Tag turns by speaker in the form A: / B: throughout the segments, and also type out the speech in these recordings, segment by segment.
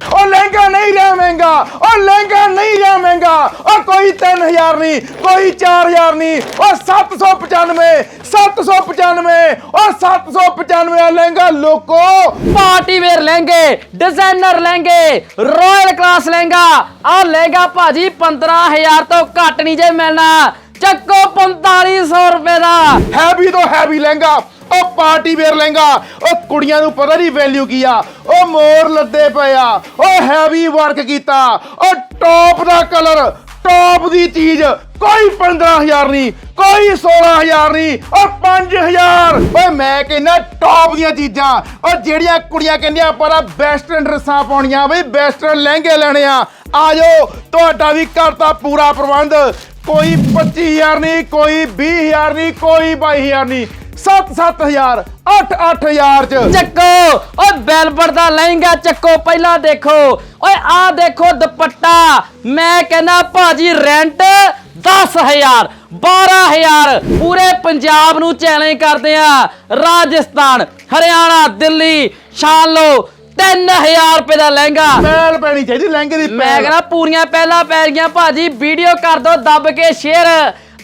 A: ਉਹ ਲਹਿੰਗਾ ਨਹੀਂ ਰਿਹਾ ਮਹਿੰਗਾ ਉਹ ਲਹਿੰਗਾ ਨਹੀਂ ਰਿਹਾ ਮਹਿੰਗਾ ਉਹ ਕੋਈ 3000 ਨਹੀਂ, ਕੋਈ 4000 ਨਹੀਂ, ਉਹ 795 795 ਉਹ 795 ਆ ਲਹਿੰਗਾ ਲੋਕੋ।
B: ਪਾਰਟੀ ਵੇਅਰ ਲਹਿੰਗੇ ਡਿਜ਼ਾਈਨਰ ਲਹਿੰਗੇ ਰਾਇਲ ਕਲਾਸ ਲਹਿੰਗਾ ਆ ਲਹਿੰਗਾ ਭਾਜੀ 15000 ਤੋਂ ਘੱਟ ਨਹੀਂ ਜੇ ਮਿਲਣਾ। ਚੱਕੋ 4500 ਰੁਪਏ ਦਾ।
A: ਹੈਵੀ ਤੋਂ ਹੈਵੀ ਲਹਿੰਗਾ, ਉਹ ਪਾਰਟੀ ਵੇਅਰ ਲਹਿੰਗਾ, ਉਹ ਕੁੜੀਆਂ ਨੂੰ ਪਤਾ ਨਹੀਂ ਵੈਲਿਊ ਕੀ ਆ, ਉਹ ਮੋਰ ਲੱਦੇ ਪਏ ਆ, ਉਹ ਹੈਵੀ ਵਰਕ ਕੀਤਾ, ਉਹ ਟੌਪ ਦਾ ਕਲਰ ਟੌਪ ਦੀ ਚੀਜ਼, ਕੋਈ 15000 ਨਹੀਂ, ਕੋਈ 16000 ਨਹੀਂ, ਉਹ 5000 ਓਏ ਮੈਂ ਕਹਿੰਦਾ ਟੌਪ ਦੀਆਂ ਚੀਜ਼ਾਂ, ਉਹ ਜਿਹੜੀਆਂ ਕੁੜੀਆਂ ਕਹਿੰਦੀਆਂ ਆਪਾਂ ਤਾਂ ਵੈਸਟਰਨ ਡਰੈਸਾਂ ਪਾਉਣੀਆਂ, ਬਈ ਵੈਸਟਰਨ ਲਹਿੰਗੇ ਲੈਣੇ ਆ। ਆ ਤੁਹਾਡਾ ਵੀ ਕਰਤਾ ਪੂਰਾ ਪ੍ਰਬੰਧ। ਕੋਈ 25000 ਨਹੀਂ, ਕੋਈ 20000 ਨਹੀਂ, ਕੋਈ 22000 ਨਹੀਂ। 7-7000 8-8000 ਚ।
B: ਚੱਕੋ, ਓਏ ਬੈਲਬਰ ਦਾ ਲਹਿੰਗਾ ਚੱਕੋ, ਪਹਿਲਾਂ ਦੇਖੋ। ਓਏ ਆ ਦੇਖੋ ਦੁਪੱਟਾ। ਮੈਂ ਕਹਿੰਦਾ ਭਾਜੀ ਰੈਂਟ 10000 12000 ਪੂਰੇ ਪੰਜਾਬ ਨੂੰ ਚੈਲੰਜ ਕਰਦੇ ਆ। ਰਾਜਸਥਾਨ, ਹਰਿਆਣਾ, ਦਿੱਲੀ ਸ਼ਾਨ ਲਓ। 3000 ਰੁਪਏ ਦਾ ਲਹਿੰਗਾ।
A: ਮੈਲ ਪੈਣੀ ਚਾਹੀਦੀ ਲਹਿੰਗੇ ਦੀ
B: ਮੈਂ। ਕਹਿੰਦਾ ਪੂਰੀਆਂ ਪਹਿਲਾਂ ਪੈ ਗਈਆਂ ਭਾਜੀ ਵੀਡੀਓ ਕਰ ਦੋ ਦੱਬ ਕੇ ਸ਼ੇਅਰ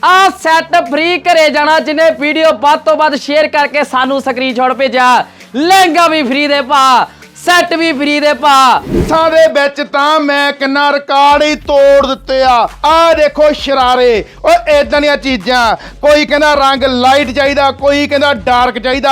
B: ਆ ਸੈੱਟ ਫ੍ਰੀ ਘਰੇ ਜਾਣਾ ਜਿਹਨੇ ਵੀਡੀਓ ਵੱਧ ਤੋਂ ਵੱਧ ਸ਼ੇਅਰ ਕਰਕੇ ਸਾਨੂੰ ਸਕਰੀਨਸ਼ਾਟ ਭੇਜਿਆ। ਲਹਿੰਗਾ ਵੀ ਫ੍ਰੀ ਦੇ ਭਾ ਸੈੱਟ ਵੀ ਫ੍ਰੀ ਦੇ ਭਾ।
A: ਦੇ ਵਿੱਚ ਤਾਂ ਮੈਂ ਕਿੰਨਾ ਰਿਕਾਰਡ ਹੀ ਤੋੜ ਦਿੱਤੇ ਆ। ਆਹ ਦੇਖੋ ਸ਼ਰਾਰੇ ਓਏ ਇਦਾਂ ਦੀਆਂ ਚੀਜ਼ਾਂ। ਕੋਈ ਕਹਿੰਦਾ ਰੰਗ ਲਾਈਟ ਚਾਹੀਦਾ ਕੋਈ ਕਹਿੰਦਾ ਡਾਰਕ ਚਾਹੀਦਾ।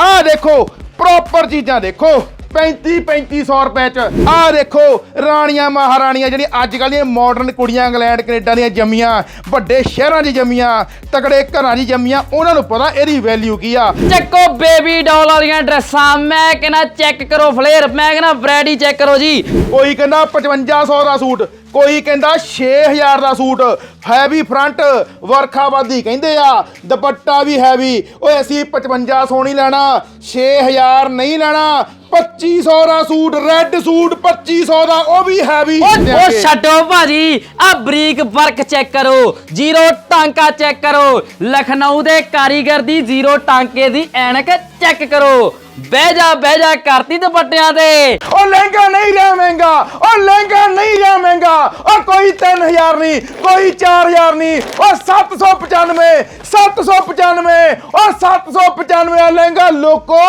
A: ਆਹ ਦੇਖੋ ਪ੍ਰੋਪਰ ਚੀਜ਼ਾਂ ਦੇਖੋ। 35 3500 ਰੁਪਏ ਚ। ਆਹ ਦੇਖੋ ਰਾਣੀਆਂ ਮਹਾਰਾਣੀਆਂ ਜਿਹੜੀਆਂ ਅੱਜ ਕੱਲ੍ਹ ਦੀਆਂ ਮਾਡਰਨ ਕੁੜੀਆਂ ਇੰਗਲੈਂਡ ਕੈਨੇਡਾ ਦੀਆਂ ਜੰਮੀਆਂ ਵੱਡੇ ਸ਼ਹਿਰਾਂ 'ਚ ਜੰਮੀਆਂ ਤਕੜੇ ਘਰਾਂ 'ਚ ਜੰਮੀਆਂ ਉਹਨਾਂ ਨੂੰ ਪਤਾ ਇਹਦੀ ਵੈਲਿਊ ਕੀ ਆ।
B: ਚੱਕੋ ਬੇਬੀ ਡਾਲ ਵਾਲੀਆਂ ਡਰੈਸਾਂ ਮੈਂ ਕਹਿੰਦਾ ਚੈੱਕ ਕਰੋ ਫਲੇਅਰ ਮੈਂ ਕਹਿੰਦਾ ਵੈਰਾਈਟੀ ਚੈੱਕ ਕਰੋ ਜੀ।
A: ਕੋਈ ਕਹਿੰਦਾ 5500 ਦਾ ਸੂਟ। ਕੋਈ ਕਹਿੰਦਾ 6000 ਦਾ ਸੂਟ, ਹੈਵੀ ਫਰੰਟ ਵਰਖਾਵਾਦੀ ਕਹਿੰਦੇ ਆ। ਦੁਪੱਟਾ ਵੀ ਹੈਵੀ। ਓਏ, ਅਸੀਂ 5500 ਨਹੀਂ ਲੈਣਾ 6000 ਨਹੀਂ ਲੈਣਾ 2500 ਦਾ ਸੂਟ ਰੈੱਡ ਸੂਟ 2500 ਦਾ, ਉਹ ਵੀ ਹੈਵੀ।
B: ਓ ਛੱਡੋ ਭਾਜੀ ਆ ਬਰੀਕ ਵਰਕ ਚੈੱਕ ਕਰੋ, ਜ਼ੀਰੋ ਟਾਂਕਾ ਚੈੱਕ ਕਰੋ, ਲਖਨਊ ਦੇ ਕਾਰੀਗਰ ਦੀ ਜ਼ੀਰੋ ਟਾਂਕੇ ਦੀ ਐਨਕ ਚੈੱਕ ਕਰੋ। ਬਹਿ ਜਾ ਬਹਿ ਜਾ ਕਰਤੀ ਦੁਪੱਟਿਆਂ ਤੇ।
A: ਉਹ ਲਹਿੰਗਾ ਨਹੀਂ ਰਿਹਾ ਮਹਿੰਗਾ ਉਹ ਲਹਿੰਗਾ ਨਹੀਂ ਰਿਹਾ ਮਹਿੰਗਾ ਉਹ ਕੋਈ 3000 ਨਹੀਂ, ਕੋਈ 4000 ਨਹੀਂ, ਉਹ 795 795 ਉਹ 795 ਆ ਲਹਿੰਗਾ ਲੋਕੋ।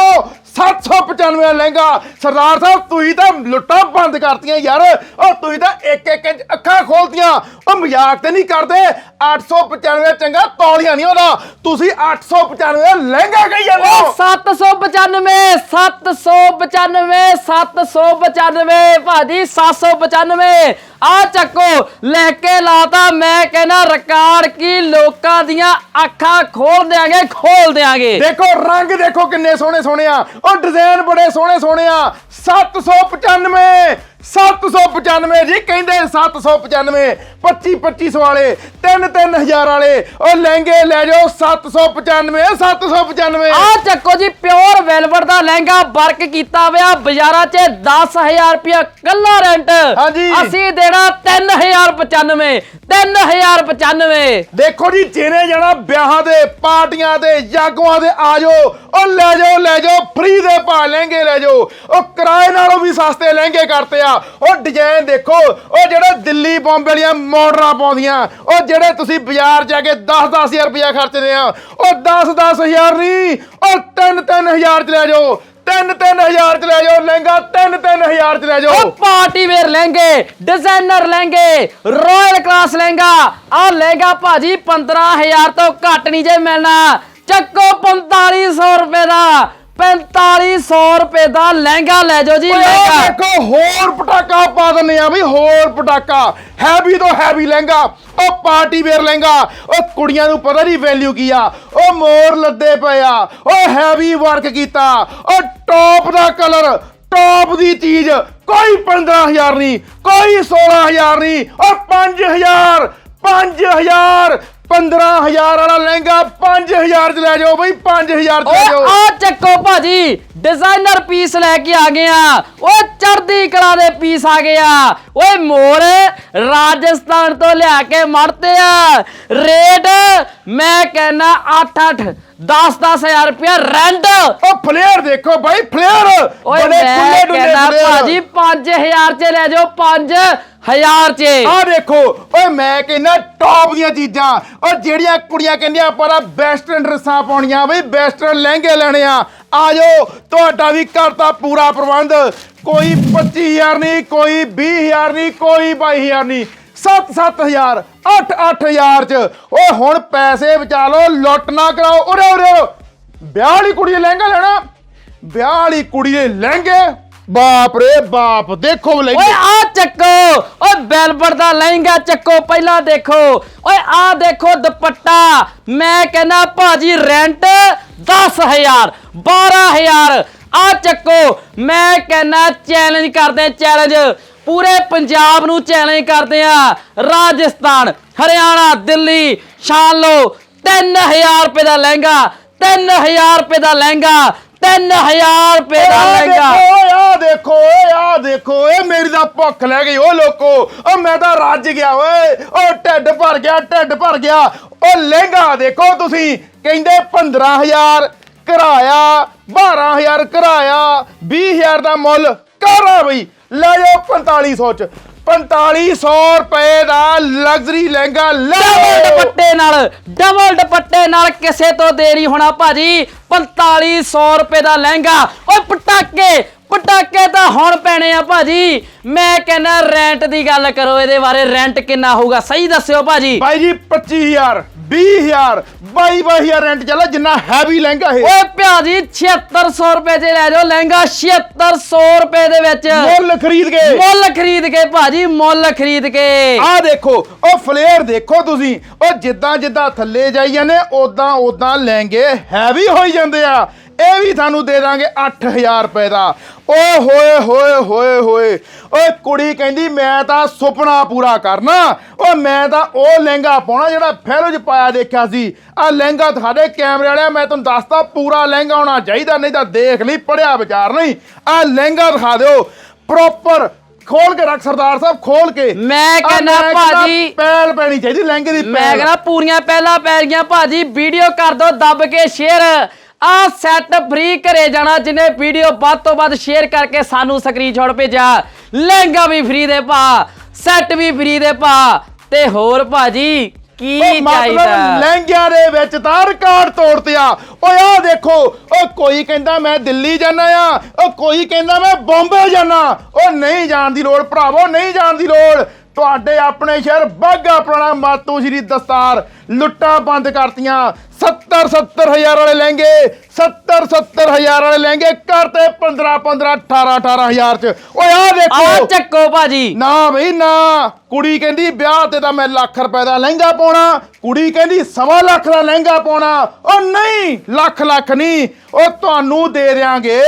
A: 795 ਦਾ ਲਹਿੰਗਾ। ਸਰਦਾਰ ਸਾਹਿਬ ਤੁਸੀਂ ਤਾਂ ਲੁੱਟਾਂ ਬੰਦ ਕਰਤੀਆਂ ਯਾਰ। ਉਹ ਤੁਸੀਂ ਤਾਂ ਇੱਕ ਇੱਕ ਇੰਚ ਅੱਖਾਂ ਖੋਲਤੀਆਂ। ਉਹ ਮਜ਼ਾਕ ਤੇ ਨਹੀਂ ਕਰਦੇ। 895 ਚੰਗਾ ਤੌਲੀਆਂ ਨਹੀਂ ਉਹਦਾ। ਤੁਸੀਂ 895 ਦਾ ਲਹਿੰਗਾ ਕਹੀ ਜਾਂਦੇ
B: ਓ
A: ਹੋ
B: 795 795 795 ਭਾਜੀ 795 ਆ ਚੱਕੋ ਲੈ ਕੇ ਲਾਤਾ। ਮੈਂ ਕਹਿੰਦਾ ਰਿਕਾਰਡ ਕੀ ਲੋਕਾਂ ਦੀਆਂ ਅੱਖਾਂ ਖੋਲ ਦਿਆਂਗੇ ਖੋਲ ਦਿਆਂਗੇ।
A: ਦੇਖੋ ਰੰਗ ਦੇਖੋ ਕਿੰਨੇ ਸੋਹਣੇ ਸੋਹਣੇ ਆ। ਉਹ ਡਿਜ਼ਾਈਨ ਬੜੇ ਸੋਹਣੇ ਸੋਹਣੇ ਆ 795 795 ਜੀ ਕਹਿੰਦੇ 795 25 2500 ਵਾਲੇ 3 3000 ਵਾਲੇ ਉਹ ਲਹਿੰਗੇ ਲੈ ਜਾਓ 795 795
B: ਆ ਚੱਕੋ ਜੀ ਪਿਓਰ ਵੈਲਵਟ ਦਾ ਲਹਿੰਗਾ ਵਰਕ ਕੀਤਾ ਹੋਇਆ ਬਾਜ਼ਾਰਾਂ 'ਚ 10000 ਰੁਪਇਆ ਕੱਲਾ ਰੈਂਟ
A: ਹਾਂਜੀ।
B: ਅਸੀਂ ਦੇਣਾ 3095 3095
A: ਦੇਖੋ ਜੀ ਜਿਹਨੇ ਜਾਣਾ ਵਿਆਹਾਂ ਦੇ ਪਾਰਟੀਆਂ ਦੇ ਜਾਗੋਆਂ ਦੇ ਆ ਜਾਓ ਉਹ ਲੈ ਜਾਓ ਲੈ ਜਾਓ ਫ੍ਰੀ ਦੇ ਪਾ ਲਹਿੰਗੇ ਲੈ ਜਾਓ। ਉਹ ਕਿਰਾਏ ਨਾਲੋਂ ਵੀ ਸਸਤੇ ਲਹਿੰਗੇ ਕਰਤੇ ਆ। ਉਹ ਡਿਜ਼ਾਈਨ ਦੇਖੋ, ਉਹ ਜਿਹੜੇ ਦਿੱਲੀ ਬੰਬੇ ਵਾਲੀਆਂ ਮਾਡਰਾਂ ਪਾਉਂਦੀਆਂ, ਉਹ ਜਿਹੜੇ ਤੁਸੀਂ ਬਾਜ਼ਾਰ ਜਾ ਕੇ 10-10000 ਰੁਪਇਆ ਖਰਚਦੇ ਆ, ਉਹ 10-10000 ਨਹੀਂ, ਉਹ 3-3000 ਚ ਲੈ ਜਾਓ 3-3000 ਚ ਲੈ ਜਾਓ, ਲਹਿੰਗਾ 3-3000 ਚ ਲੈ ਜਾਓ।
B: ਉਹ ਪਾਰਟੀ ਵੇਅਰ ਲਹਿੰਗੇ ਡਿਜ਼ਾਈਨਰ ਲਹਿੰਗੇ ਰਾਇਲ ਕਲਾਸ ਲਹਿੰਗਾ ਆ ਲਹਿੰਗਾ ਭਾਜੀ 15000 ਤੋਂ ਘੱਟ ਨਹੀਂ ਜੇ ਮਿਲਣਾ, ਚੱਕੋ 4500 ਰੁਪਏ ਦਾ। 4500 ਰੁਪਏ ਦਾ ਲਹਿੰਗਾ ਲੈ ਜਾਓ ਜੀ
A: ਓਏ
B: ਲਹਿੰਗਾ।
A: ਦੇਖੋ ਹੋਰ ਪਟਾਕਾ ਪਾ ਦਿੰਨੇ ਆ ਵੀ ਹੋਰ ਪਟਾਕਾ। ਹੈਵੀ ਤੋਂ ਹੈਵੀ ਲਹਿੰਗਾ ਉਹ ਪਾਰਟੀ ਵੇਅਰ ਲਹਿੰਗਾ ਉਹ ਕੁੜੀਆਂ ਨੂੰ ਪਤਾ ਨਹੀਂ ਵੈਲਿਊ ਕੀ ਆ। ਉਹ ਮੋਰ ਲੱਦੇ ਪਏ ਆ ਉਹ ਹੈਵੀ ਵਰਕ ਕੀਤਾ ਉਹ ਟੌਪ ਦਾ ਕਲਰ ਟੌਪ ਦੀ ਚੀਜ਼ ਕੋਈ 15000 ਨਹੀਂ ਕੋਈ 16000 ਨਹੀਂ ਉਹ 5000 5000 15000 ਵਾਲਾ ਲਹਿੰਗਾ 5000 ਚ ਲੈ ਜਾਓ ਬਈ 5000 ਚ ਲੈ
B: ਓਏ
A: ਜਾਓ।
B: ਆ ਚੱਕੋ ਭਾਜੀ ਡਿਜ਼ਾਈਨਰ ਪੀਸ ਲੈ ਕੇ ਆ ਗਏ ਆ। ਓਏ ਚੜ੍ਹਦੀ ਕਲਾ ਦੇ ਪੀਸ ਆ ਗਏ ਆ। ਓਏ ਮੋੜ ਰਾਜਸਥਾਨ ਤੋਂ ਲਿਆ ਕੇ ਮੜਤੇ ਆ। ਰੇਟ ਮੈਂ ਕਹਿੰਨਾ 8 8 10-10000 ਰੁਪਇਆ ਰੈਂਟ
A: ਉਹ ਫਲੇਅਰ ਦੇਖੋ ਬਾਈ ਫਲੇਅਰ
B: ਓਏ ਮੈਂ ਕਹਿੰਦਾ ਭਾਜੀ 5000 ਚ ਲੈ ਜਾਓ 5000 ਚ।
A: ਆ ਦੇਖੋ ਓਏ ਮੈਂ ਕਹਿੰਦਾ ਟੌਪ ਦੀਆਂ ਚੀਜ਼ਾਂ। ਓ ਜਿਹੜੀਆਂ ਕੁੜੀਆਂ ਕਹਿੰਦੀਆਂ ਆਪਾਂ ਤਾਂ ਵੈਸਟਰਨ ਡਰੈਸਾਂ ਪਾਉਣੀਆਂ ਬਈ ਵੈਸਟਰਨ ਲਹਿੰਗੇ ਲੈਣੇ ਆ। ਆ ਜਾਓ ਤੁਹਾਡਾ ਵੀ ਕਰਤਾ ਪੂਰਾ ਪ੍ਰਬੰਧ। ਕੋਈ 25000 ਨਹੀਂ ਕੋਈ 20000 ਨਹੀਂ ਕੋਈ 22000 ਨਹੀਂ। 7-7000 8-8000 ਚ। ਓਏ, ਹੁਣ ਪੈਸੇ ਬਚਾ ਲਓ, ਲੁੱਟ ਨਾ ਕਰਾਓ। ਉਰੇ ਉਰੇ ਵਿਆਹ ਵਾਲੀ ਕੁੜੀ ਨੇ ਲਹਿੰਗਾ ਲੈਣਾ। ਵਿਆਹ ਵਾਲੀ ਕੁੜੀ ਨੇ ਲਹਿੰਗੇ। ਬਾਪ ਰੇ ਬਾਪ, ਦੇਖੋ
B: ਓਏ ਆ ਚੱਕੋ। ਓਏ, ਬੈਲਬੜ ਦਾ ਲਹਿੰਗਾ ਚੱਕੋ, ਪਹਿਲਾਂ ਦੇਖੋ। ਓਏ ਆ ਦੇਖੋ ਦੁਪੱਟਾ। ਮੈਂ ਕਹਿੰਦਾ ਭਾਜੀ ਰੈਂਟ 10000 12000 ਆ ਚੱਕੋ। ਮੈਂ ਕਹਿੰਦਾ ਚੈਲੰਜ ਕਰਦੇ ਚੈਲੰਜ ਪੂਰੇ ਪੰਜਾਬ ਨੂੰ ਚੈਲੰਜ ਕਰਦੇ ਆ। ਰਾਜਸਥਾਨ ਹਰਿਆਣਾ ਦਿੱਲੀ ਸ਼ਾਨ ਲਓ 3000 ਰੁਪਏ ਦਾ ਲਹਿੰਗਾ 3000 ਰੁਪਏ ਦਾ ਲਹਿੰਗਾ 3000 ਰੁਪਏ ਦਾ ਲਹਿੰਗਾ।
A: ਓਏ ਆ ਦੇਖੋ ਓਏ ਆ ਦੇਖੋ ਏ ਮੇਰੀ ਤਾਂ ਭੁੱਖ ਲੈ ਗਈ ਓ ਲੋਕੋ ਓ ਮੈਂ ਤਾਂ ਰੱਜ ਗਿਆ ਓਏ ਓ ਢਿੱਡ ਭਰ ਗਿਆ ਢਿੱਡ ਭਰ ਗਿਆ। ਓ ਲਹਿੰਗਾ ਦੇਖੋ ਤੁਸੀਂ ਕਹਿੰਦੇ 15000 ਕਿਰਾਇਆ 12000 ਕਿਰਾਇਆ 20000 ਦਾ ਮੁੱਲ। ਕਰਾ ਬਈ ਲੈ ਜਾਓ 4500 ਚ। 4500 ਰੁਪਏ ਦਾ ਲਗਜ਼ਰੀ ਲਹਿੰਗਾ ਲੈ
B: ਡਬਲ। ਦੁਪੱਟੇ ਨਾਲ ਡਬਲ ਦੁਪੱਟੇ ਨਾਲ ਕਿਸੇ ਤੋਂ ਦੇ ਨਹੀਂ ਹੋਣਾ ਭਾਜੀ। 4500 ਰੁਪਏ ਦਾ ਲਹਿੰਗਾ। ਓਏ ਪਟਾਕੇ ਪਟਾਕੇ ਤਾਂ ਹੁਣ ਪੈਣੇ ਆ ਭਾਜੀ। ਮੈਂ ਕਹਿੰਦਾ ਰੈਂਟ ਦੀ ਗੱਲ ਕਰੋ ਇਹਦੇ ਬਾਰੇ ਰੈਂਟ ਕਿੰਨਾ ਹੋਊਗਾ? ਸਹੀ ਦੱਸਿਓ ਭਾਜੀ।
A: ਬਾਈ ਜੀ 25000 20000 22000 ਰੈਂਟ ਚੱਲਾ ਜਿੰਨਾ ਹੈਵੀ ਲਹਿੰਗਾ ਇਹ।
B: ਓਏ ਭਾਜੀ 7600 ਰੁਪਏ ਚ ਲੈ ਜਾਓ ਲਹਿੰਗਾ 7600 ਰੁਪਏ ਦੇ ਵਿੱਚ।
A: ਮੁੱਲ ਖਰੀਦ ਕੇ।
B: ਮੁੱਲ ਖਰੀਦ ਕੇ ਭਾਜੀ ਮੁੱਲ ਖਰੀਦ ਕੇ।
A: ਆਹ ਦੇਖੋ ਉਹ ਫਲੇਅਰ ਦੇਖੋ ਤੁਸੀਂ ਉਹ ਜਿੱਦਾਂ ਜਿੱਦਾਂ ਥੱਲੇ ਜਾਈ ਜਾਂਦੇ ਉਦਾਂ ਉਦਾਂ ਲਹਿੰਗੇ ਹੈਵੀ ਹੋਈ ਜਾਂਦੇ ਆ। ਇਹ ਵੀ ਤੁਹਾਨੂੰ ਦੇ ਦਾਂਗੇ 8000 ਰੁਪਏ ਦਾ। ਓਏ ਹੋਏ ਹੋਏ ਹੋਏ ਹੋਏ। ਓਏ ਕੁੜੀ ਕਹਿੰਦੀ ਮੈਂ ਤਾਂ ਸੁਪਨਾ ਪੂਰਾ ਕਰਨਾ। ਓ ਮੈਂ ਤਾਂ ਉਹ ਲਹਿੰਗਾ ਪਾਉਣਾ ਜਿਹੜਾ ਫਿਲਮ 'ਚ ਪਾਇਆ ਦੇਖਿਆ ਸੀ। ਆ ਲਹਿੰਗਾ ਤੁਹਾਡੇ ਕੈਮਰੇ ਵਾਲਿਆ ਮੈਂ ਤੁਹਾਨੂੰ ਦੱਸਦਾ ਪੂਰਾ ਲਹਿੰਗਾ ਹੋਣਾ ਚਾਹੀਦਾ ਨਹੀਂ ਤਾਂ ਦੇਖ ਲਈ ਪੜਿਆ ਵਿਚਾਰ ਨਹੀਂ। ਆ ਲਹਿੰਗਾ ਦਿਖਾ ਦਿਓ। ਪ੍ਰੋਪਰ ਖੋਲ ਕੇ ਰੱਖ ਸਰਦਾਰ ਸਾਹਿਬ ਖੋਲ ਕੇ।
B: ਮੈਂ ਕਹਿੰਦਾ
A: ਮੈਂ
B: ਭਾਜੀ
A: ਪੈਲ ਪੈਣੀ ਚਾਹੀਦੀ ਲਹਿੰਗੇ ਦੀ
B: ਮੈਂ
A: ਪੈਲ।
B: ਕਹਿੰਦਾ ਪੂਰੀਆਂ ਪਹਿਲਾਂ ਪੈ ਗਈਆਂ ਭਾਜੀ। ਵੀਡੀਓ ਕਰ ਦੋ ਦੱਬ ਕੇ ਸ਼ੇਅਰ ਆ ਸੈੱਟ ਫ੍ਰੀ ਘਰੇ ਜਾਣਾ ਜਿਹਨੇ ਵੀਡੀਓ ਵੱਧ ਤੋਂ ਵੱਧ ਸ਼ੇਅਰ ਕਰਕੇ ਸਾਨੂੰ ਸਕਰੀਨਸ਼ਾਟ ਭੇਜਿਆ। ਲਹਿੰਗਾ ਵੀ ਫ੍ਰੀ ਦੇ ਪਾ ਸੈੱਟ ਵੀ ਫ੍ਰੀ ਦੇ ਪਾ ਤੇ ਹੋਰ ਭਾਜੀ ਕੀ ਚਾਹੀਦਾ?
A: ਲਹਿੰਗਿਆਂ ਦੇ ਵਿੱਚ ਤਾਂ ਰਿਕਾਰਡ ਤੋੜਤੇ ਆ। ਓਏ ਆਹ ਦੇਖੋ ਓ ਕੋਈ ਕਹਿੰਦਾ ਮੈਂ ਦਿੱਲੀ ਜਾਣਾ ਆ ਓ ਕੋਈ ਕਹਿੰਦਾ ਮੈਂ ਬੰਬੇ ਜਾਣਾ ਓ ਨਹੀਂ ਜਾਣ ਦੀ ਲੋੜ ਭਰਾਵੋ ਨਹੀਂ ਜਾਣ ਦੀ ਲੋੜ। ਤੁਹਾਡੇ ਆਪਣੇ ਸ਼ਹਿਰ ਬਾਗਾ ਪੁਰਾਣਾ ਮਾਤੂ ਸ਼੍ਰੀ ਦਸਤਾਰ ਲੁੱਟਾਂ ਬੰਦ ਕਰਤੀਆਂ। 70 70 ਹਜ਼ਾਰ ਵਾਲੇ ਲਹਿੰਗੇ 70 70 ਹਜ਼ਾਰ ਵਾਲੇ ਲਹਿੰਗੇ ਕਰਤੇ 15 15 18 18 ਹਜ਼ਾਰ ਚ। ਓਏ ਆਹ
B: ਆ
A: ਦੇਖੋ
B: ਚੱਕੋ ਭਾਜੀ।
A: ਨਾ ਬਈ ਨਾ। ਕੁੜੀ ਕਹਿੰਦੀ ਵਿਆਹ ਤੇ ਤਾਂ ਮੈਂ ਲੱਖ ਰੁਪਏ ਦਾ ਲਹਿੰਗਾ ਪਾਉਣਾ। ਕੁੜੀ ਕਹਿੰਦੀ ਸਵਾ ਲੱਖ ਦਾ ਲਹਿੰਗਾ ਪਾਉਣਾ। ਉਹ ਨਹੀਂ ਲੱਖ ਲੱਖ ਨਹੀਂ। ਉਹ ਤੁਹਾਨੂੰ ਦੇ ਦੇਾਂਗੇ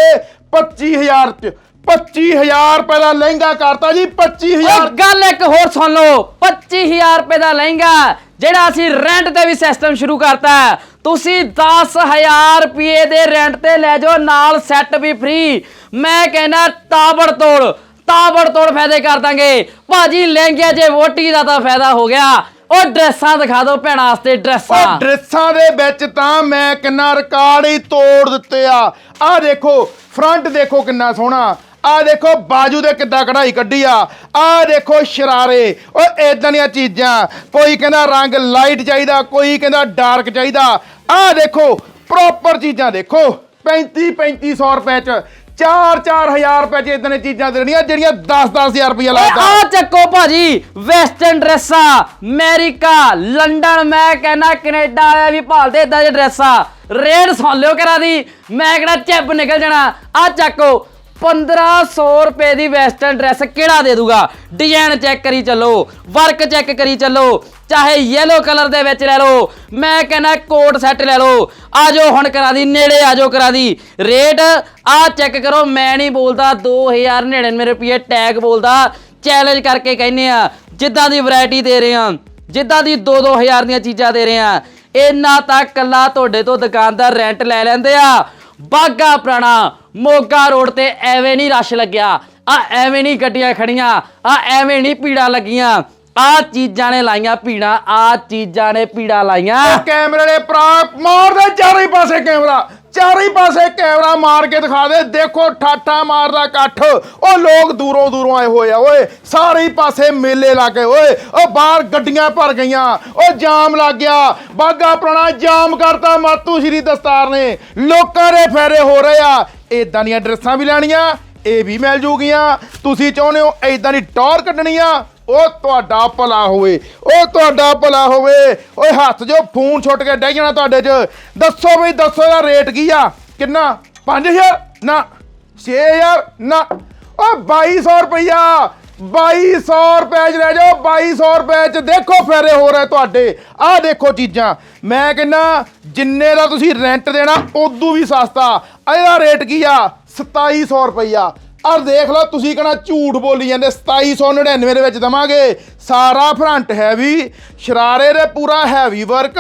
A: 25000 ਚ। 25000 ਰੁਪਏ ਦਾ ਲਹਿੰਗਾ ਕਰਤਾ ਜੀ 25000
B: ਓਏ ਗੱਲ ਇੱਕ ਹੋਰ ਸੁਣ ਲਓ 25000 ਰੁਪਏ ਦਾ ਲਹਿੰਗਾ ਜਿਹੜਾ ਅਸੀਂ ਰੈਂਟ ਤੇ ਵੀ ਸਿਸਟਮ ਸ਼ੁਰੂ ਕਰਤਾ। ਤੁਸੀਂ 10000 ਰੁਪਏ ਦੇ ਰੈਂਟ ਤੇ ਲੈ ਜਾਓ ਨਾਲ ਸੈੱਟ ਵੀ ਫ੍ਰੀ ਮੈਂ ਕਹਿੰਦਾ ਤਾਬੜ ਤੋੜ ਤਾਬੜ ਤੋੜ ਫਾਇਦੇ ਕਰ ਦਾਂਗੇ। ਭਾਜੀ ਲਹਿੰਗਿਆਂ 'ਚ ਵੋਟੀ ਦਾ ਤਾਂ ਫਾਇਦਾ ਹੋ ਗਿਆ। ਉਹ ਡਰੈਸਾਂ ਦਿਖਾ ਦਿਓ ਭੈਣਾਂ ਵਾਸਤੇ ਡਰੈਸਾਂ।
A: ਉਹ ਡਰੈਸਾਂ ਦੇ ਵਿੱਚ ਤਾਂ ਮੈਂ ਕਿੰਨਾ ਰਿਕਾਰਡ ਹੀ ਤੋੜ ਦਿੱਤੇ ਆ। ਆਹ ਦੇਖੋ ਫਰੰਟ ਦੇਖੋ ਕਿੰਨਾ ਸੋਹਣਾ। ਆਹ ਦੇਖੋ ਬਾਜੂ ਦੇ ਕਿੱਦਾਂ ਕਢਾਈ ਕੱਢੀ ਆ। ਆਹ ਦੇਖੋ ਸ਼ਰਾਰੇ ਉਹ ਇਦਾਂ ਦੀਆਂ ਚੀਜ਼ਾਂ। ਕੋਈ ਕਹਿੰਦਾ ਰੰਗ ਲਾਈਟ ਚਾਹੀਦਾ ਕੋਈ ਕਹਿੰਦਾ ਡਾਰਕ ਚਾਹੀਦਾ। ਆਹ ਦੇਖੋ ਪ੍ਰੋਪਰ ਚੀਜ਼ਾਂ ਦੇਖੋ। 35 3500 ਰੁਪਏ ਚ 4 4000 ਰੁਪਏ ਚ ਇਦਾਂ ਦੀਆਂ ਚੀਜ਼ਾਂ ਦੇਣੀਆਂ ਜਿਹੜੀਆਂ 10 10000 ਰੁਪਏ
B: ਓਏ
A: ਲੱਗਦਾ
B: ਆ ਚੱਕੋ ਭਾਜੀ ਵੈਸਟਰਨ ਡਰੈਸਾਂ ਅਮਰੀਕਾ ਲੰਡਨ ਮੈਂ ਕਹਿੰਦਾ ਕੈਨੇਡਾ ਵਾਲੇ ਵੀ ਭਾਲਦੇ ਇਦਾਂ ਦੇ ਡਰੈਸਾਂ ਰੇਟ ਸੁਣ ਲਿਓ ਕਰਾ ਦੀ ਮੈਂ ਕਿਹੜਾ ਚਿੱਪ ਨਿਕਲ ਜਾਣਾ। ਆ ਚੱਕੋ 1500 ਰੁਪਏ ਦੀ ਵੈਸਟਰਨ ਡਰੈਸ ਕਿਹੜਾ ਦੇ ਦੂਗਾ? ਡਿਜ਼ਾਈਨ ਚੈੱਕ ਕਰੀ ਚੱਲੋ ਵਰਕ ਚੈੱਕ ਕਰੀ ਚੱਲੋ, ਚਾਹੇ ਯੈਲੋ ਕਲਰ ਦੇ ਵਿੱਚ ਲੈ ਲਓ, ਮੈਂ ਕਹਿੰਦਾ ਕੋਟ ਸੈੱਟ ਲੈ ਲਓ, ਆਜੋ ਹੁਣ ਕਰਾ ਦੀ, ਨੇੜੇ ਆਜੋ ਕਰਾ ਦੀ। ਰੇਟ ਆ ਚੈੱਕ ਕਰੋ, ਮੈਂ ਨਹੀਂ ਬੋਲਦਾ 2099 ਰੁਪਏ ਟੈਗ ਬੋਲਦਾ ਚੈਲੰਜ ਕਰਕੇ ਕਹਿੰਨੇ ਆ, ਜਿੱਦਾਂ ਦੀ ਵੈਰਾਈਟੀ ਦੇ ਰਹੇ ਆ ਜਿੱਦਾਂ ਦੀ 2-2000 ਦੀਆਂ ਚੀਜ਼ਾਂ ਦੇ ਰਹੇ ਆ ਇੰਨਾ ਤਾਂ ਕੱਲਾ ਤੁਹਾਡੇ ਤੋਂ ਦੁਕਾਨਦਾਰ ਰੈਂਟ ਲੈ ਲੈਂਦੇ ਆ। ਬਾਗਾ ਪ੍ਰਾਣਾ ਮੋਗਾ ਰੋਡ ਤੇ ਐਵੇਂ ਨਹੀਂ ਰਸ਼ ਲੱਗਿਆ ਆ ਐਵੇਂ ਨਹੀਂ ਗੱਡੀਆਂ ਖੜੀਆਂ ਆ ਐਵੇਂ ਨਹੀਂ ਭੀੜਾਂ ਲੱਗੀਆਂ। ਆ ਚੀਜ਼ਾਂ ਨੇ ਲਾਈਆਂ ਪੀੜਾ ਆ ਚੀਜ਼ਾਂ ਨੇ ਪੀੜਾ ਲਾਈਆਂ।
A: ਕੈਮਰੇ ਨੇ ਭਰਾ ਮਾਰਦੇ ਚਾਰੇ ਪਾਸੇ ਕੈਮਰਾ, ਚਾਰੇ ਪਾਸੇ ਕੈਮਰਾ ਮਾਰ ਕੇ ਦਿਖਾ ਦੇ। ਦੇਖੋ, ਠਾਠਾ ਮਾਰਦਾ ਇਕੱਠ। ਉਹ ਲੋਕ ਦੂਰੋਂ ਦੂਰੋਂ ਆਏ ਹੋਏ ਆ, ਓਏ। ਸਾਰੇ ਪਾਸੇ ਮੇਲੇ ਲੱਗੇ ਓਏ। ਉਹ ਬਾਹਰ ਗੱਡੀਆਂ ਭਰ ਗਈਆਂ। ਉਹ ਜਾਮ ਲੱਗ ਗਿਆ। ਬਾਗਾ ਪੁਰਾਣਾ ਜਾਮ ਕਰਤਾ ਮਾਤੂ ਸ਼੍ਰੀ ਦਸਤਾਰ ਨੇ। ਲੋਕਾਂ ਦੇ ਫੇਰੇ ਹੋ ਰਹੇ ਆ। ਇਦਾਂ ਦੀਆਂ ਡਰੈਸਾਂ ਵੀ ਲੈਣੀਆਂ, ਇਹ ਵੀ ਮਿਲ ਜੂਗੀਆਂ। ਤੁਸੀਂ ਚਾਹੁੰਦੇ ਹੋ ਇਦਾਂ ਦੀ ਟੌਰ ਕੱਢਣੀ ਆ? ਉਹ ਤੁਹਾਡਾ ਭਲਾ ਹੋਵੇ, ਉਹ ਤੁਹਾਡਾ ਭਲਾ ਹੋਵੇ। ਓਏ ਹੱਥ ਜੋ ਫੋਨ ਛੁੱਟ ਕੇ ਡਹਿ ਜਾਣਾ ਤੁਹਾਡੇ 'ਚ। ਦੱਸੋ ਬਈ, ਦੱਸੋ ਇਹਦਾ ਰੇਟ ਕੀ ਆ? ਕਿੰਨਾ? 5000 ਨਾ। 6000 ਨਾ। ਓ 2200 ਰੁਪਈਆ। 2200 ਰੁਪਏ 'ਚ ਰਹਿ ਜਾਓ 2200 ਰੁਪਏ 'ਚ। ਦੇਖੋ ਫੇਰੇ ਹੋ ਰਹੇ ਤੁਹਾਡੇ। ਆਹ ਦੇਖੋ ਚੀਜ਼ਾਂ। ਮੈਂ ਕਹਿੰਦਾ, ਜਿੰਨੇ ਦਾ ਤੁਸੀਂ ਰੈਂਟ ਦੇਣਾ, ਉਦੋਂ ਵੀ ਸਸਤਾ। ਇਹਦਾ ਰੇਟ ਕੀ ਆ? 2700 ਰੁਪਈਆ। ਔਰ ਦੇਖ ਲਓ, ਤੁਸੀਂ ਕਹਣਾ ਝੂਠ ਬੋਲੀ ਜਾਂਦੇ 2799 ਦੇ ਵਿੱਚ ਦਵਾਂਗੇ। ਸਾਰਾ ਫਰੰਟ ਹੈਵੀ ਸ਼ਰਾਰੇ ਦੇ ਪੂਰਾ ਹੈਵੀ ਵਰਕ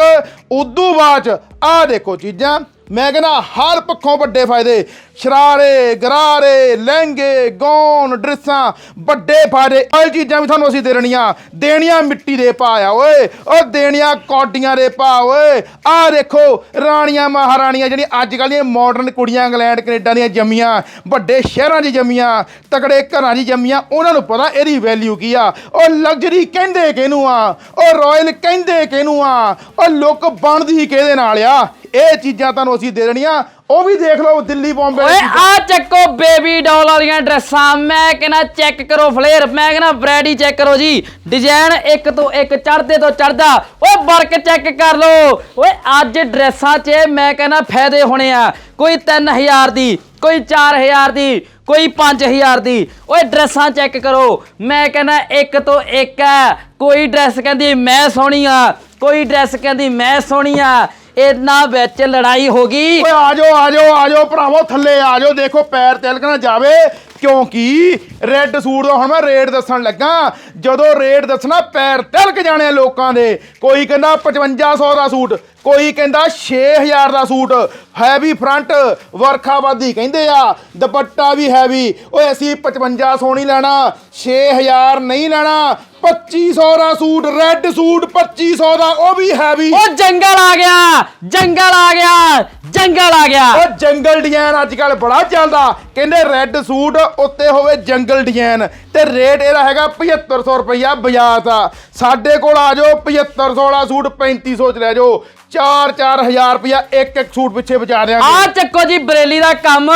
A: ਉਦੋਂ ਬਾਅਦ ਚ ਆਹ ਦੇਖੋ ਚੀਜ਼ਾਂ, ਮੈਂ ਕਹਿੰਦਾ ਹਰ ਪੱਖੋਂ ਵੱਡੇ ਫਾਇਦੇ। ਸ਼ਰਾਰੇ, ਗਰਾਰੇ, ਲਹਿੰਗੇ ਗੌਨ ਡਰੈਸਾਂ, ਵੱਡੇ ਫਾਇਦੇ। ਇਹ ਚੀਜ਼ਾਂ ਵੀ ਤੁਹਾਨੂੰ ਅਸੀਂ ਦੇਣੀਆਂ। ਦੇਣੀਆਂ ਮਿੱਟੀ ਦੇ ਪਾ ਆ, ਓਏ। ਉਹ ਦੇਣੀਆਂ ਕੌਡੀਆਂ ਦੇ ਪਾ, ਓਏ। ਆਹ ਦੇਖੋ, ਰਾਣੀਆਂ, ਮਹਾਰਾਣੀਆਂ ਜਿਹੜੀਆਂ ਅੱਜ ਕੱਲ੍ਹ ਦੀਆਂ ਮਾਡਰਨ ਕੁੜੀਆਂ ਇੰਗਲੈਂਡ, ਕੈਨੇਡਾ ਦੀਆਂ ਜੰਮੀਆਂ, ਵੱਡੇ ਸ਼ਹਿਰਾਂ 'ਚ ਜੰਮੀਆਂ, ਤਕੜੇ ਘਰਾਂ 'ਚ ਜੰਮੀਆਂ, ਉਹਨਾਂ ਨੂੰ ਪਤਾ ਇਹਦੀ ਵੈਲਿਊ ਕੀ ਆ। ਉਹ ਲਗਜ਼ਰੀ ਕਹਿੰਦੇ ਕਿਹਨੂੰ ਆ? ਉਹ ਰਾਇਲ ਕਹਿੰਦੇ ਕਿਹਨੂੰ ਆ? ਉਹ ਲੋਕ ਬਣਦੀ ਕਿਹਦੇ ਨਾਲ ਆ? ਇਹ ਚੀਜ਼ਾਂ ਤੁਹਾਨੂੰ ਅਸੀਂ ਦੇ ਦੇਣੀਆਂ। ਉਹ ਵੀ ਦੇਖ ਲਓ ਦਿੱਲੀ ਬੰਬੇ
B: ਓਏ ਆ ਚੱਕੋ ਬੇਬੀ ਡਾਲ ਵਾਲੀਆਂ ਡਰੈਸਾਂ। ਮੈਂ ਕਹਿੰਦਾ ਚੈੱਕ ਕਰੋ ਫਲੇਅਰ ਮੈਂ ਕਹਿੰਦਾ ਵੈਰਾਈਟੀ ਚੈੱਕ ਕਰੋ ਜੀ। ਡਿਜ਼ਾਈਨ ਇੱਕ ਤੋਂ ਇੱਕ ਚੜਦੇ ਤੋਂ ਚੜਦਾ ਓਏ ਵਰਕ ਚੈੱਕ ਕਰ ਲਓ। ਓਏ ਅੱਜ ਡਰੈਸਾਂ 'ਚ ਮੈਂ ਕਹਿੰਦਾ ਫਾਇਦੇ ਹੋਣੇ ਆ। ਕੋਈ 3000 ਦੀ ਕੋਈ 4000 ਦੀ ਕੋਈ 5000 ਦੀ। ਓਏ ਡਰੈਸਾਂ ਚੈੱਕ ਕਰੋ। ਮੈਂ ਕਹਿੰਦਾ ਇੱਕ ਤੋਂ ਇੱਕ ਹੈ। ਕੋਈ ਡਰੈਸ ਕਹਿੰਦੀ ਮੈਂ ਸੋਹਣੀ ਆ। ਕੋਈ ਡਰੈਸ ਕਹਿੰਦੀ ਮੈਂ ਸੋਹਣੀ ਆ। ਇਹਨਾਂ ਵਿੱਚ ਲੜਾਈ ਹੋ ਗਈ।
A: ਓਏ ਆ ਜਾਓ ਆ ਜਾਓ ਆ ਜਾਓ ਭਰਾਵੋ, ਥੱਲੇ ਆ ਜਾਓ ਦੇਖੋ ਪੈਰ ਤਿਲਕ ਨਾ ਜਾਵੇ। ਕਿਉਂਕਿ ਰੈੱਡ ਸੂਟ ਦਾ ਹੁਣ ਮੈਂ ਰੇਟ ਦੱਸਣ ਲੱਗਾ। ਜਦੋਂ ਰੇਟ ਦੱਸਣਾ, ਪੈਰ ਤਿਲਕ ਜਾਣੇ ਆ ਲੋਕਾਂ ਦੇ। ਕੋਈ ਕਹਿੰਦਾ 5500 ਦਾ ਸੂਟ। ਕੋਈ ਕਹਿੰਦਾ 6000 ਦਾ ਸੂਟ ਹੈਵੀ ਫਰੰਟ ਵਰਖਾਵਾਦੀ ਕਹਿੰਦੇ ਆ। ਦੁਪੱਟਾ ਵੀ ਹੈਵੀ ਓਏ ਅਸੀਂ 5500 ਨਹੀਂ ਲੈਣਾ 6000 ਨਹੀਂ ਲੈਣਾ। 2500 ਦਾ ਸੂਟ ਰੈੱਡ ਸੂਟ 2500 ਦਾ ਉਹ ਵੀ ਹੈਵੀ
B: ਉਹ ਜੰਗਲ ਆ ਗਿਆ ਜੰਗਲ ਆ ਗਿਆ ਜੰਗਲ ਆ ਗਿਆ।
A: ਉਹ ਜੰਗਲ ਡਿਜ਼ਾਈਨ ਅੱਜ ਕੱਲ ਬੜਾ ਚੱਲਦਾ। ਕਹਿੰਦੇ ਰੈੱਡ ਸੂਟ ਉੱਤੇ ਹੋਵੇ ਜੰਗਲ ਡਿਜ਼ਾਈਨ। ਤੇ ਰੇਟ ਇਹਦਾ ਹੈਗਾ 7500 ਰੁਪਈਆ ਬਾਜ਼ਾਰ ਦਾ। ਸਾਡੇ ਕੋਲ ਆ ਜਾਓ 7500 ਵਾਲਾ ਸੂਟ 3500 ਚ ਲੈ ਜਾਓ। 4-4000 ਰੁਪਈਆ ਇੱਕ ਇੱਕ ਸੂਟ ਪਿੱਛੇ ਬਚਾ ਦਿਆਂਗੇ
B: ਆ ਚੱਕੋ ਜੀ ਬਰੇਲੀ ਦਾ ਕੰਮ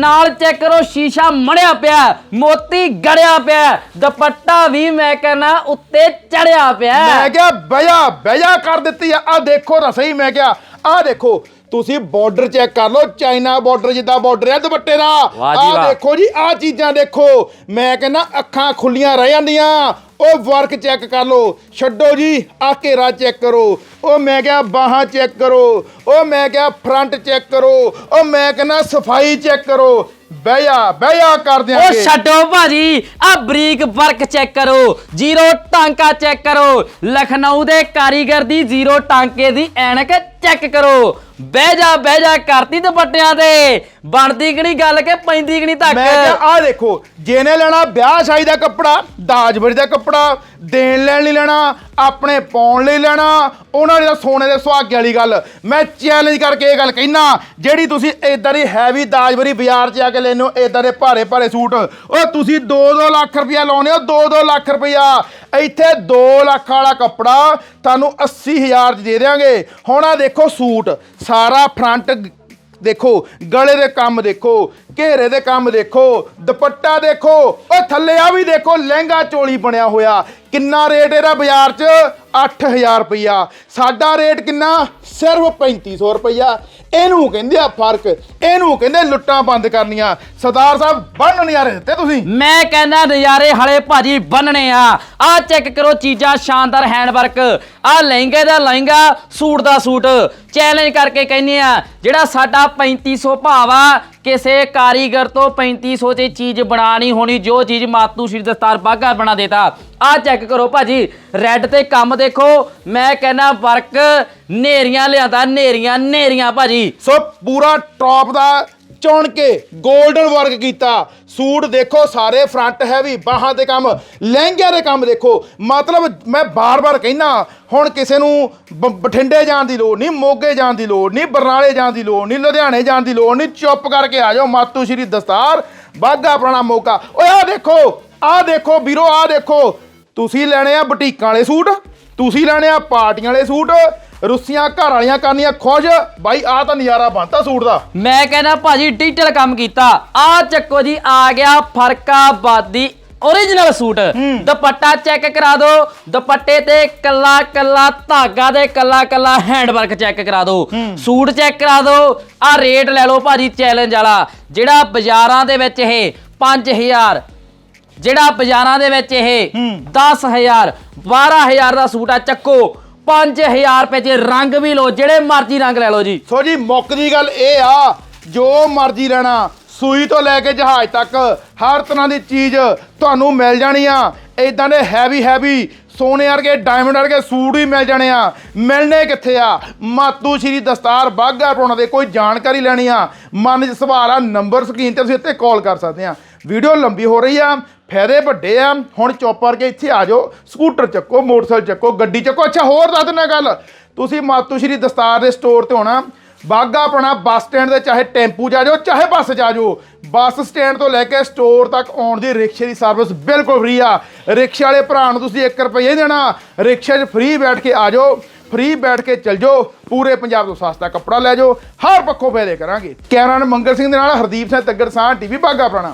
B: ਨਾਲ ਚੈੱਕ ਕਰੋ ਸ਼ੀਸ਼ਾ ਮੜਿਆ ਪਿਆ ਮੋਤੀ ਗੜਿਆ ਪਿਆ ਦੁਪੱਟਾ ਵੀ ਮੈਂ ਕਹਿੰਦਾ ਉੱਤੇ ਚੜਿਆ ਪਿਆ।
A: ਮੈਂ ਕਿਹਾ ਬਹਿਆ ਬਹਿਆ ਕਰ ਦਿੱਤੀ ਆ। ਆ ਦੇਖੋ ਰਸਈ ਮੈਂ ਕਿਹਾ ਆ ਦੇਖੋ ਤੁਸੀਂ ਬਾਰਡਰ ਚੈੱਕ ਕਰ ਲਓ ਚਾਈਨਾ ਬਾਰਡਰ ਜਿੱਦਾਂ ਬਾਰਡਰ ਹੈ ਦੁਪੱਟੇ ਦਾ।
B: ਵਾਹ ਜੀ
A: ਆਹ
B: ਵਾਹ।
A: ਦੇਖੋ ਜੀ ਆ ਚੀਜ਼ਾਂ ਦੇਖੋ। ਮੈਂ ਕਹਿੰਦਾ ਅੱਖਾਂ ਖੁੱਲੀਆਂ ਰਹਿ ਜਾਂਦੀਆਂ। ਉਹ ਵਰਕ ਚੈੱਕ ਕਰ ਲਓ। ਛੱਡੋ ਜੀ ਆ ਘੇਰਾ ਚੈੱਕ ਕਰੋ। ਉਹ ਮੈਂ ਕਿਹਾ ਬਾਹਾਂ ਚੈੱਕ ਕਰੋ। ਉਹ ਮੈਂ ਕਿਹਾ ਫਰੰਟ ਚੈੱਕ ਕਰੋ। ਉਹ ਮੈਂ ਕਹਿੰਦਾ ਸਫ਼ਾਈ ਚੈੱਕ ਕਰੋ। ਬਹਿਆ ਬਹਿਆ ਕਰ
B: ਉਹ
A: ਦਿਆਂਗੇ
B: ਛੱਡੋ ਭਾਜੀ ਆ ਬਰੀਕ ਵਰਕ ਚੈੱਕ ਕਰੋ। ਜ਼ੀਰੋ ਟਾਂਕਾ ਚੈੱਕ ਕਰੋ। ਲਖਨਊ ਦੇ ਕਾਰੀਗਰ ਦੀ ਜ਼ੀਰੋ ਟਾਂਕੇ ਦੀ ਐਨਕ ਚੈੱਕ ਕਰੋ। ਬਹਿ ਜਾ ਬਹਿ ਜਾ ਕਰਤੀ ਦੁਪੱਟਿਆਂ ਤੇ। ਬਣਦੀ ਕਿ ਗੱਲ ਕਿ ਪੈਂਦੀ ਕਿ ਨਹੀਂ
A: ਮੈਂ ਕਿਹਾ ਆਹ ਦੇਖੋ, ਜਿਹਨੇ ਲੈਣਾ ਵਿਆਹ ਸ਼ਾਦੀ ਦਾ ਕੱਪੜਾ ਦਾਜਬਰੀ ਦਾ ਕੱਪੜਾ, ਦੇਣ ਲੈਣ ਲਈ ਲੈਣਾ, ਆਪਣੇ ਪਾਉਣ ਲਈ ਲੈਣਾ, ਉਹਨਾਂ ਦੇ ਸੋਨੇ ਦੇ ਸੁਹਾਗੇ ਵਾਲੀ ਗੱਲ। ਮੈਂ ਚੈਲੰਜ ਕਰਕੇ ਇਹ ਗੱਲ ਕਹਿਣਾ ਜਿਹੜੀ ਤੁਸੀਂ ਇਦਾਂ ਦੀ ਹੈਵੀ ਦਾਜਬਰੀ ਬਾਜ਼ਾਰ 'ਚ ਆ ਕੇ ਲੈਨੋ ਇਦਾਂ ਦੇ ਭਾਰੇ ਭਾਰੇ ਸੂਟ। ਉਹ ਤੁਸੀਂ 2-2 ਲੱਖ ਰੁਪਇਆ ਲਾਉਨੇ ਹੋ 2-2 ਲੱਖ ਰੁਪਇਆ। ਇੱਥੇ 2 ਲੱਖ ਵਾਲਾ ਕੱਪੜਾ ਤੁਹਾਨੂੰ 80000 'ਚ ਦੇ ਦਿਆਂਗੇ। ਹੁਣ ਆ ਦੇਖੋ ਸੂਟ, ਸਾਰਾ ਫਰੰਟ ਦੇਖੋ, ਗਲੇ ਦੇ ਕੰਮ ਦੇਖੋ, ਘੇਰੇ ਦੇ ਕੰਮ ਦੇਖੋ, ਦੁਪੱਟਾ ਦੇਖੋ ਉਹ ਥੱਲੇ ਆ ਵੀ ਦੇਖੋ, ਲਹਿੰਗਾ ਚੋਲੀ ਬਣਿਆ ਹੋਇਆ। ਕਿੰਨਾ ਰੇਟ ਇਹਦਾ ਬਾਜ਼ਾਰ 'ਚ? 8000 ਰੁਪਈਆ। ਸਾਡਾ ਰੇਟ ਕਿੰਨਾ? ਸਿਰਫ 3500 ਰੁਪਈਆ। ਇਹਨੂੰ ਕਹਿੰਦੇ ਆ ਫ਼ਰਕ। ਇਹਨੂੰ ਕਹਿੰਦੇ ਲੁੱਟਾਂ ਬੰਦ ਕਰਨੀਆਂ। ਸਰਦਾਰ ਸਾਹਿਬ, ਬੰਨ ਨਜ਼ਾਰੇ ਦਿੱਤੇ ਤੁਸੀਂ?
B: ਮੈਂ ਕਹਿੰਦਾ ਨਜ਼ਾਰੇ ਹਲੇ ਭਾਜੀ ਬੰਨਣੇ ਆ। ਆ ਚੈੱਕ ਕਰੋ ਚੀਜ਼ਾਂ, ਸ਼ਾਨਦਾਰ ਹੈਂਡਵਰਕ। ਆ ਲਹਿੰਗੇ ਦਾ ਲਹਿੰਗਾ, ਸੂਟ ਦਾ ਸੂਟ। ਚੈਲੰਜ ਕਰਕੇ ਕਹਿੰਦੇ ਆ, ਜਿਹੜਾ ਸਾਡਾ 3500 ਭਾਵ ਆ ਕਿਸੇ ਕਾਰੀਗਰ ਤੋਂ 3500 'ਚ ਚੀਜ਼ ਬਣਾਣੀ ਹੋਣੀ, ਜੋ ਚੀਜ਼ ਮਾਤੂ ਸ਼੍ਰੀ ਦਸਤਾਰ ਬਾਗਾ ਬਣਾ ਦੇਤਾ। ਆ ਚੈੱਕ ਕਰੋ ਭਾਜੀ ਰੈੱਡ ਤੇ ਕੰਮ ਦੇਖੋ, ਮੈਂ ਕਹਿੰਦਾ ਵਰਕ ਨੇਰੀਆਂ ਲਿਆਂਦਾ, ਨੇਰੀਆਂ ਨੇਰੀਆਂ ਭਾਜੀ।
A: ਸੋ ਪੂਰਾ ਟੌਪ ਦਾ ਚੁਣ ਕੇ 골ਡਨ ਵਰਕ ਕੀਤਾ। ਸੂਟ ਦੇਖੋ, ਸਾਰੇ ਫਰੰਟ ਹੈਵੀ ਬਾਹਾਂ ਦੇ ਕੰਮ, ਲਹਿੰਗਿਆਂ ਦੇ ਕੰਮ ਦੇਖੋ। ਮਤਲਬ ਮੈਂ ਬਾਰ-ਬਾਰ ਕਹਿਣਾ ਹੁਣ ਕਿਸੇ ਨੂੰ ਬ- ਬਠਿੰਡੇ ਜਾਣ ਦੀ ਲੋੜ ਨਹੀਂ, ਮੋਗੇ ਜਾਣ ਦੀ ਲੋੜ ਨਹੀਂ, ਬਰਨਾਲੇ ਜਾਣ ਦੀ ਲੋੜ ਨਹੀਂ, ਲੁਧਿਆਣੇ ਜਾਣ ਦੀ ਲੋੜ ਨਹੀਂ, ਚੁੱਪ ਕਰਕੇ ਆ ਜਾਓ, ਮਾਤੂ ਸ਼੍ਰੀ ਦਸਤਾਰ ਬਾਗਾ ਪੁਰਾਣਾ ਮੋਗਾ ਓਏ ਆ ਦੇਖੋ ਆ ਦੇਖੋ ਵੀਰੋ ਆ ਦੇਖੋ। ਤੁਸੀਂ ਲੈਣੇ ਆ ਬੁਟੀਕਾਂ ਵਾਲੇ ਸੂਟ। ਤੁਸੀਂ ਲੈਣੇ ਆ ਪਾਰਟੀਆਂ ਵਾਲੇ ਸੂਟ ਰੁੱਸੀਆਂ ਘਰ ਵਾਲੀਆਂ ਕਰਨੀਆਂ ਖੁਸ਼। ਬਾਈ ਆ ਤਾਂ ਨਜ਼ਾਰਾ ਬਣਤਾ ਸੂਟ ਦਾ।
B: ਮੈਂ ਕਹਿੰਦਾ ਭਾਜੀ ਡਿਜੀਟਲ ਕੰਮ ਕੀਤਾ। ਆ ਚੱਕੋ ਜੀ ਆ ਗਿਆ Farrukhabadi original suit. Dupatta check ਕਰਾ ਦਿਓ। ਦੁਪੱਟੇ ਤੇ ਕੱਲਾ ਕੱਲਾ ਧਾਗਾ ਦੇ ਕੱਲਾ ਕੱਲਾ ਹੈਂਡ ਵਰਕ ਚੈੱਕ ਕਰਾ ਦਿਓ। ਸੂਟ ਚੈੱਕ ਕਰਾ ਦਿਓ। ਆ ਰੇਟ ਲੈ ਲਓ ਭਾਜੀ ਚੈਲੰਜ ਵਾਲਾ। ਜਿਹੜਾ ਬਾਜ਼ਾਰਾਂ ਦੇ ਵਿੱਚ ਇਹ 5000 ਜਿਹੜਾ ਬਾਜ਼ਾਰਾਂ ਦੇ ਵਿੱਚ ਇਹ 10000 12000 ਦਾ ਸੂਟ ਆ ਚੱਕੋ। 5000 ਰੁਪਏ 'ਚ ਰੰਗ ਵੀ ਲਓ ਜਿਹੜੇ ਮਰਜ਼ੀ ਰੰਗ ਲੈ ਲਓ ਜੀ।
A: ਸੋ ਜੀ ਮੁੱਕ ਦੀ ਗੱਲ ਇਹ ਆ ਜੋ ਮਰਜ਼ੀ ਲੈਣਾ ਸੂਈ ਤੋਂ ਲੈ ਕੇ ਜਹਾਜ਼ ਤੱਕ ਹਰ ਤਰ੍ਹਾਂ ਦੀ ਚੀਜ਼ ਤੁਹਾਨੂੰ ਮਿਲ ਜਾਣੀ ਆ। ਇਦਾਂ ਦੇ ਹੈਵੀ ਹੈਵੀ ਸੋਨੇ ਵਰਗੇ ਡਾਇਮੰਡ ਵਰਗੇ ਸੂਟ ਵੀ ਮਿਲ ਜਾਣੇ ਆ। ਮਿਲਣੇ ਕਿੱਥੇ ਆ? ਮਾਤੂ ਸ਼੍ਰੀ ਦਸਤਾਰ ਬਾਗਾ ਪਾਉਣਾ ਦੇ ਕੋਈ ਜਾਣਕਾਰੀ ਲੈਣੀ ਆ। ਮਨ 'ਚ ਸਵਾਲ ਆ ਨੰਬਰ ਸਕਰੀਨ ਤੇ ਤੁਸੀਂ ਇੱਥੇ ਕਾਲ ਕਰ ਸਕਦੇ ਆ। ਵੀਡੀਓ ਲੰਬੀ ਹੋ ਰਹੀ ਆ। ਫਾਇਦੇ ਵੱਡੇ ਆ। ਹੁਣ ਚੁੱਪ ਕਰਕੇ ਇੱਥੇ ਆ ਜਾਓ। ਸਕੂਟਰ ਚੱਕੋ, ਮੋਟਰਸਾਈਕਲ ਚੱਕੋ, ਗੱਡੀ ਚੱਕੋ। ਅੱਛਾ, ਹੋਰ ਦੱਸ ਦਿੰਦਾ ਗੱਲ। ਤੁਸੀਂ ਮਾਤੂ ਸ਼੍ਰੀ ਦਸਤਾਰ ਦੇ ਸਟੋਰ ਤੇ ਹੋਣਾ। ਬਾਗਾ ਆਪਣਾ ਬੱਸ ਸਟੈਂਡ ਦੇ ਚਾਹੇ ਟੈਂਪੂ 'ਚ ਆ ਜਾਓ, ਚਾਹੇ ਬੱਸ 'ਚ ਆ ਜਾਓ। ਬੱਸ ਸਟੈਂਡ ਤੋਂ ਲੈ ਕੇ ਸਟੋਰ ਤੱਕ ਆਉਣ ਦੀ ਰਿਕਸ਼ੇ ਦੀ ਸਰਵਿਸ ਬਿਲਕੁਲ ਫ੍ਰੀ ਆ। ਰਿਕਸ਼ੇ ਵਾਲੇ ਭਰਾ ਨੂੰ ਤੁਸੀਂ 1 ਰੁਪਏ ਦੇਣਾ। ਰਿਕਸ਼ੇ 'ਚ ਫ੍ਰੀ ਬੈਠ ਕੇ ਆ ਜਾਓ। ਫ੍ਰੀ ਬੈਠ ਕੇ ਚੱਲ ਜਾਓ। ਪੂਰੇ ਪੰਜਾਬ ਤੋਂ ਸਸਤਾ ਕੱਪੜਾ ਲੈ ਜਾਓ। ਹਰ ਪੱਖੋਂ ਫਾਇਦੇ ਕਰਾਂਗੇ। ਕੈਮਰਾਮੈਨ ਮੰਗਲ ਸਿੰਘ ਦੇ ਨਾਲ ਹਰਦੀਪ ਸਿੰਘ ਤੱਗੜ ਸਾਹ ਟੀਵੀ ਬਾਗਾ ਆਪਣਾ।